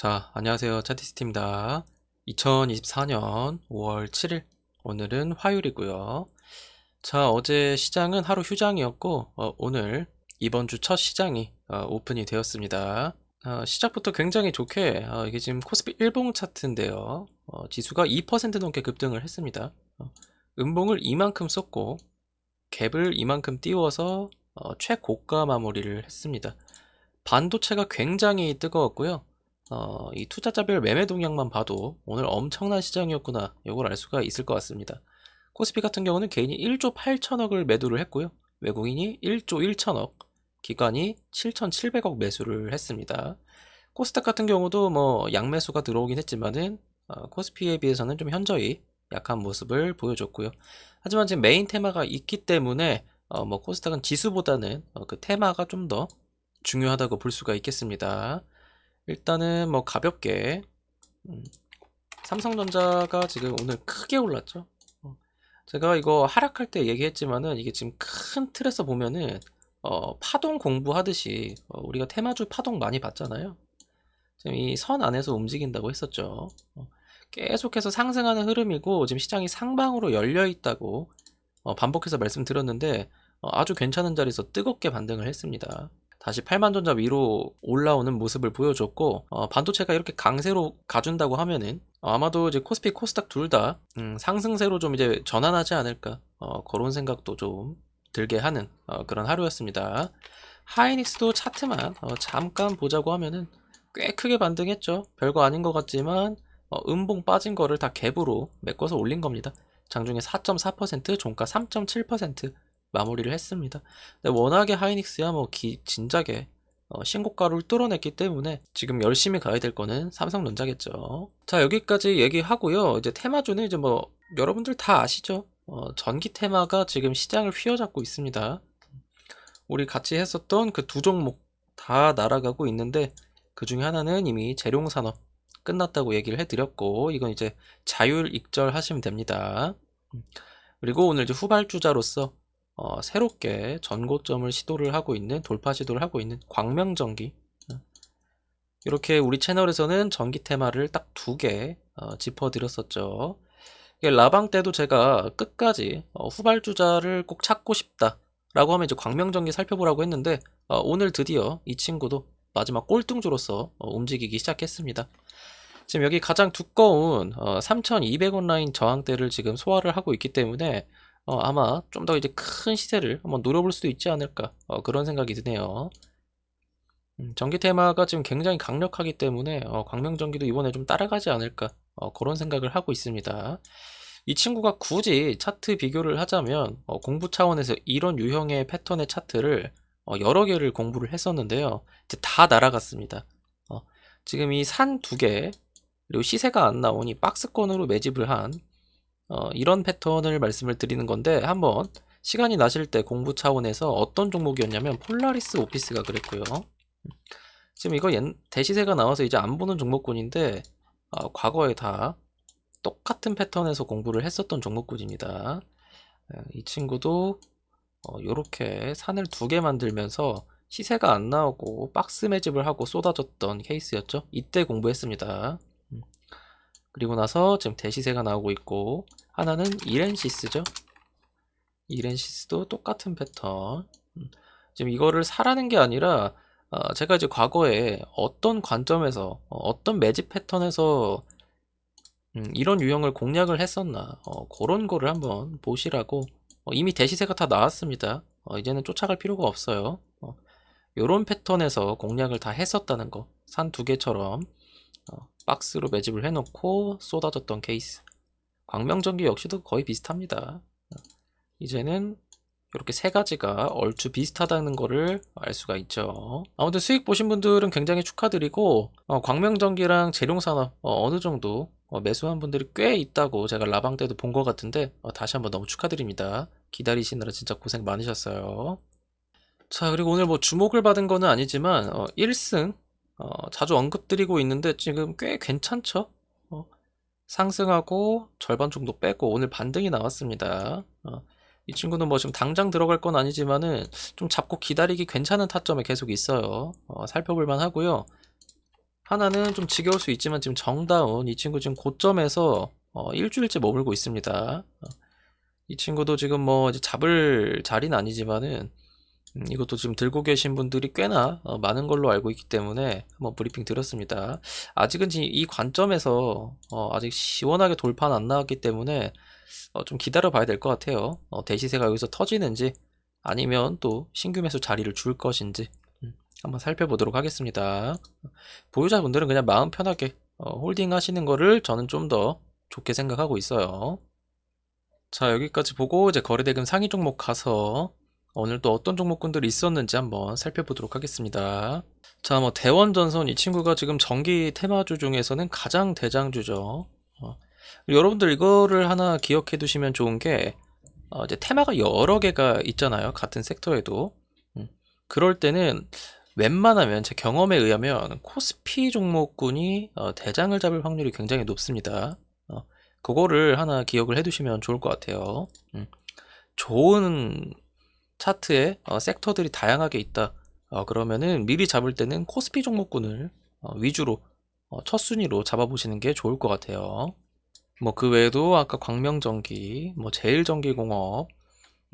자, 안녕하세요. 차티스트입니다. 2024년 5월 7일. 오늘은 화요일이고요. 자, 어제 시장은 하루 휴장이었고, 어, 오늘 이번 주 첫 시장이 어, 오픈이 되었습니다. 어, 시작부터 굉장히 좋게, 어, 이게 지금 코스피 일봉 차트인데요. 어, 지수가 2% 넘게 급등을 했습니다. 어, 음봉을 이만큼 썼고, 갭을 이만큼 띄워서 어, 최고가 마무리를 했습니다. 반도체가 굉장히 뜨거웠고요. 어, 이 투자자별 매매 동향만 봐도 오늘 엄청난 시장이었구나. 이걸 알 수가 있을 것 같습니다. 코스피 같은 경우는 개인이 1조 8천억을 매도를 했고요. 외국인이 1조 1천억, 기관이 7,700억 매수를 했습니다. 코스닥 같은 경우도 뭐 양매수가 들어오긴 했지만은 어, 코스피에 비해서는 좀 현저히 약한 모습을 보여줬고요. 하지만 지금 메인 테마가 있기 때문에 어, 뭐 코스닥은 지수보다는 어, 그 테마가 좀 더 중요하다고 볼 수가 있겠습니다. 일단은 뭐 가볍게 음, 삼성전자가 지금 오늘 크게 올랐죠. 어, 제가 이거 하락할 때 얘기했지만은 이게 지금 큰 틀에서 보면은 어, 파동 공부하듯이 어, 우리가 테마주 파동 많이 봤잖아요. 지금 이 선 안에서 움직인다고 했었죠. 어, 계속해서 상승하는 흐름이고 지금 시장이 상방으로 열려 있다고 어, 반복해서 말씀드렸는데 어, 아주 괜찮은 자리에서 뜨겁게 반등을 했습니다. 다시 8만 전자 위로 올라오는 모습을 보여줬고 어, 반도체가 이렇게 강세로 가준다고 하면은 어, 아마도 이제 코스피 코스닥 둘다 음, 상승세로 좀 이제 전환하지 않을까 어, 그런 생각도 좀 들게 하는 어, 그런 하루였습니다. 하이닉스도 차트만 어, 잠깐 보자고 하면은 꽤 크게 반등했죠. 별거 아닌 것 같지만 어, 음봉 빠진 거를 다 갭으로 메꿔서 올린 겁니다. 장중에 4.4%, 종가 3.7% 마무리를 했습니다. 근데 워낙에 하이닉스야 뭐 기, 진작에 어, 신고가를 뚫어냈기 때문에 지금 열심히 가야 될 거는 삼성전자겠죠. 자 여기까지 얘기하고요. 이제 테마주는 이제 뭐 여러분들 다 아시죠? 어, 전기 테마가 지금 시장을 휘어잡고 있습니다. 우리 같이 했었던 그 두 종목 다 날아가고 있는데 그 중에 하나는 이미 재룡산업 끝났다고 얘기를 해드렸고 이건 이제 자율 익절 하시면 됩니다. 그리고 오늘 이제 후발주자로서 어, 새롭게 전고점을 시도를 하고 있는 돌파 시도를 하고 있는 광명전기 이렇게 우리 채널에서는 전기 테마를 딱 두개 어, 짚어드렸었죠. 라방 때도 제가 끝까지 어, 후발주자를 꼭 찾고 싶다 라고 하면 이제 광명전기 살펴보라고 했는데 어, 오늘 드디어 이 친구도 마지막 꼴등주로서 어, 움직이기 시작했습니다. 지금 여기 가장 두꺼운 어, 3,200원 라인 저항대를 지금 소화를 하고 있기 때문에 어, 아마 좀 더 이제 큰 시세를 한번 노려볼 수도 있지 않을까 어, 그런 생각이 드네요. 음, 전기 테마가 지금 굉장히 강력하기 때문에 어, 광명전기도 이번에 좀 따라가지 않을까 어, 그런 생각을 하고 있습니다. 이 친구가 굳이 차트 비교를 하자면 어, 공부 차원에서 이런 유형의 패턴의 차트를 어, 여러 개를 공부를 했었는데요. 이제 다 날아갔습니다. 어, 지금 이 산 두 개, 그리고 시세가 안 나오니 박스권으로 매집을 한 어, 이런 패턴을 말씀을 드리는 건데 한번 시간이 나실 때 공부 차원에서 어떤 종목이었냐면 폴라리스 오피스가 그랬고요. 지금 이거 옛, 대시세가 나와서 이제 안 보는 종목군인데 어, 과거에 다 똑같은 패턴에서 공부를 했었던 종목군입니다. 어, 이 친구도 어, 이렇게 산을 두 개 만들면서 시세가 안 나오고 박스 매집을 하고 쏟아졌던 케이스였죠. 이때 공부했습니다. 음. 그리고 나서 지금 대시세가 나오고 있고 하나는 이렌시스죠. 이렌시스도 똑같은 패턴. 음. 지금 이거를 사라는 게 아니라 어, 제가 이제 과거에 어떤 관점에서 어, 어떤 매집 패턴에서 음, 이런 유형을 공략을 했었나 어, 그런 거를 한번 보시라고 어, 이미 대시세가 다 나왔습니다. 어, 이제는 쫓아갈 필요가 없어요. 어, 이런 패턴에서 공략을 다 했었다는 거. 산 두 개처럼 어, 박스로 매집을 해놓고 쏟아졌던 케이스. 광명전기 역시도 거의 비슷합니다. 어, 이제는 이렇게 세 가지가 얼추 비슷하다는 거를 알 수가 있죠. 아무튼 수익 보신 분들은 굉장히 축하드리고 어, 광명전기랑 재룡산업 어, 느 정도 어, 매수한 분들이 꽤 있다고 제가 라방 때도 본 것 같은데 어, 다시 한번 너무 축하드립니다. 기다리시느라 진짜 고생 많으셨어요. 자 그리고 오늘 뭐 주목을 받은 거는 아니지만 1승 자주 언급드리고 있는데 지금 꽤 괜찮죠? 어, 상승하고 절반 정도 빼고 오늘 반등이 나왔습니다. 어, 이 친구는 뭐 지금 당장 들어갈 건 아니지만은 좀 잡고 기다리기 괜찮은 타점에 계속 있어요. 어, 살펴볼 만 하고요. 하나는 좀 지겨울 수 있지만 지금 정다운 이 친구 지금 고점에서 어, 일주일째 머물고 있습니다. 어, 이 친구도 지금 뭐 잡을 자리는 아니지만은 음, 이것도 지금 들고 계신 분들이 꽤나 어, 많은 걸로 알고 있기 때문에 한번 브리핑 드렸습니다. 아직은 지- 이 관점에서 어, 아직 시원하게 돌파는 안 나왔기 때문에 어, 좀 기다려 봐야 될 것 같아요. 어, 대시세가 여기서 터지는지 아니면 또 신규 매수 자리를 줄 것인지 음, 한번 살펴보도록 하겠습니다. 보유자분들은 그냥 마음 편하게 어, 홀딩 하시는 거를 저는 좀 더 좋게 생각하고 있어요. 자, 여기까지 보고 이제 거래대금 상위 종목 가서 오늘 또 어떤 종목군들이 있었는지 한번 살펴보도록 하겠습니다. 자, 뭐 대원전선 이 친구가 지금 전기 테마주 중에서는 가장 대장주죠. 어, 여러분들 이거를 하나 기억해 두시면 좋은 게 어, 이제 테마가 여러 개가 있잖아요. 같은 섹터에도. 음, 그럴 때는 웬만하면 제 경험에 의하면 코스피 종목군이 어, 대장을 잡을 확률이 굉장히 높습니다. 어, 그거를 하나 기억을 해두시면 좋을 것 같아요. 음, 좋은 차트에 어, 섹터들이 다양하게 있다. 어, 그러면은 미리 잡을 때는 코스피 종목군을 어, 위주로 어, 첫 순위로 잡아보시는 게 좋을 것 같아요. 뭐 그 외에도 아까 광명전기, 뭐 제일전기공업,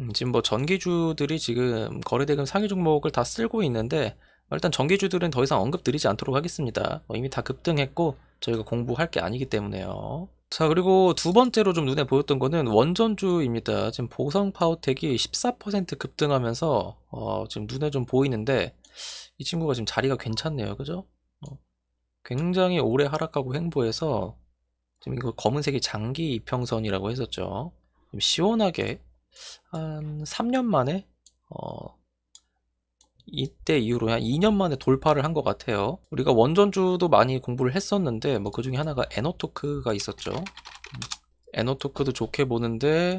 음, 지금 뭐 전기주들이 지금 거래대금 상위 종목을 다 쓸고 있는데 일단 전기주들은 더 이상 언급 드리지 않도록 하겠습니다. 어, 이미 다 급등했고 저희가 공부할 게 아니기 때문에요. 자 그리고 두 번째로 좀 눈에 보였던 거는 원전주입니다. 지금 보성파워텍이 14% 급등하면서 어, 지금 눈에 좀 보이는데 이 친구가 지금 자리가 괜찮네요. 그죠? 어, 굉장히 오래 하락하고 횡보해서 지금 이거 검은색이 장기 이평선이라고 했었죠. 좀 시원하게 한 3년 만에 어, 이때 이후로 한 2년 만에 돌파를 한 것 같아요. 우리가 원전주도 많이 공부를 했었는데 뭐 그 중에 하나가 에너토크가 있었죠. 음, 에너토크도 좋게 보는데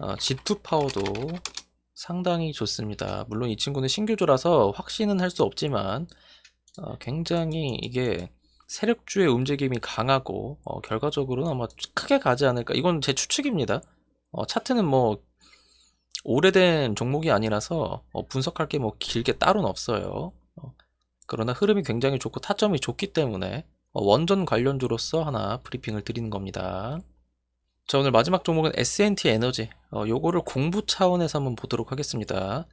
어, G2 파워도 상당히 좋습니다. 물론 이 친구는 신규주라서 확신은 할 수 없지만 어, 굉장히 이게 세력주의 움직임이 강하고 어, 결과적으로는 아마 크게 가지 않을까. 이건 제 추측입니다. 어, 차트는 뭐 오래된 종목이 아니라서 어, 분석할 게 뭐 길게 따로는 없어요. 어, 그러나 흐름이 굉장히 좋고 타점이 좋기 때문에 어, 원전 관련주로서 하나 브리핑을 드리는 겁니다. 자, 오늘 마지막 종목은 S&T 에너지. 어, 요거를 공부 차원에서 한번 보도록 하겠습니다.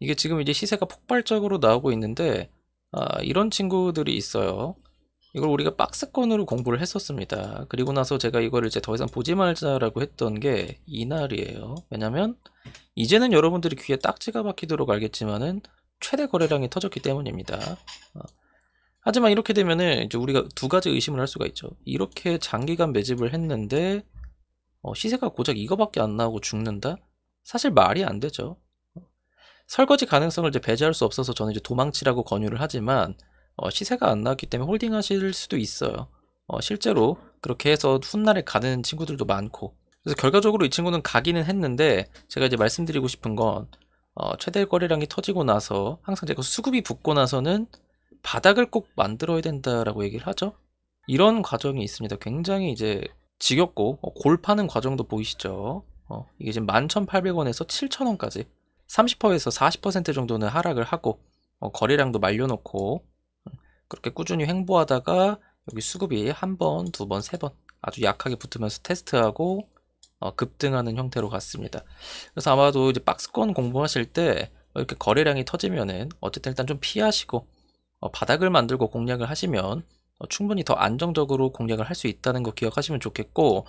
이게 지금 이제 시세가 폭발적으로 나오고 있는데, 아, 이런 친구들이 있어요. 이걸 우리가 박스권으로 공부를 했었습니다. 그리고 나서 제가 이거를 이제 더 이상 보지 말자라고 했던 게 이날이에요. 왜냐면, 이제는 여러분들이 귀에 딱지가 박히도록 알겠지만은, 최대 거래량이 터졌기 때문입니다. 어, 하지만 이렇게 되면은 이제 우리가 두 가지 의심을 할 수가 있죠. 이렇게 장기간 매집을 했는데, 어, 시세가 고작 이거밖에 안 나오고 죽는다? 사실 말이 안 되죠. 설거지 가능성을 이제 배제할 수 없어서 저는 이제 도망치라고 권유를 하지만 어, 시세가 안 나왔기 때문에 홀딩하실 수도 있어요. 어, 실제로 그렇게 해서 훗날에 가는 친구들도 많고 그래서 결과적으로 이 친구는 가기는 했는데 제가 이제 말씀드리고 싶은 건 어, 최대 거래량이 터지고 나서 항상 제가 수급이 붙고 나서는 바닥을 꼭 만들어야 된다라고 얘기를 하죠. 이런 과정이 있습니다. 굉장히 이제 지겹고 어, 골 파는 과정도 보이시죠? 어, 이게 지금 11,800원에서 7,000원까지 30%에서 40% 정도는 하락을 하고 어, 거래량도 말려놓고 음, 그렇게 꾸준히 횡보하다가 여기 수급이 한 번, 두 번, 세 번 아주 약하게 붙으면서 테스트하고 어, 급등하는 형태로 갔습니다. 그래서 아마도 이제 박스권 공부하실 때 이렇게 거래량이 터지면은 어쨌든 일단 좀 피하시고 어, 바닥을 만들고 공략을 하시면 어, 충분히 더 안정적으로 공략을 할 수 있다는 거 기억하시면 좋겠고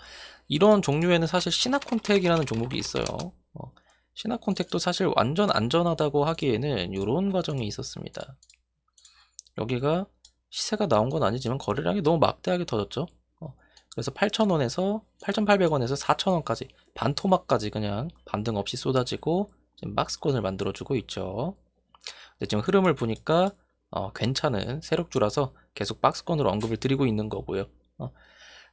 이런 종류에는 사실 시나콘텍이라는 종목이 있어요. 어, 시나콘텍도 사실 완전 안전하다고 하기에는 이런 과정이 있었습니다. 여기가 시세가 나온 건 아니지만 거래량이 너무 막대하게 터졌죠. 어, 그래서 8,000원에서 8,800원에서 4,000원까지 반토막까지 그냥 반등 없이 쏟아지고 지금 박스권을 만들어주고 있죠. 근데 지금 흐름을 보니까 어, 괜찮은 세력주라서 계속 박스권으로 언급을 드리고 있는 거고요. 어,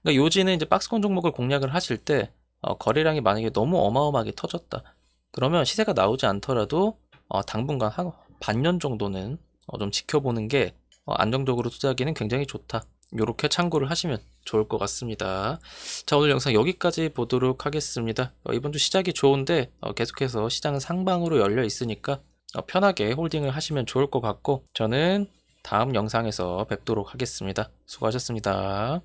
그러니까 요지는 이제 박스권 종목을 공략을 하실 때 어, 거래량이 만약에 너무 어마어마하게 터졌다. 그러면 시세가 나오지 않더라도 어, 당분간 한 반년 정도는 어, 좀 지켜보는 게 어, 안정적으로 투자하기는 굉장히 좋다. 이렇게 참고를 하시면 좋을 것 같습니다. 자 오늘 영상 여기까지 보도록 하겠습니다. 어, 이번 주 시작이 좋은데 어, 계속해서 시장은 상방으로 열려 있으니까 어, 편하게 홀딩을 하시면 좋을 것 같고 저는 다음 영상에서 뵙도록 하겠습니다. 수고하셨습니다.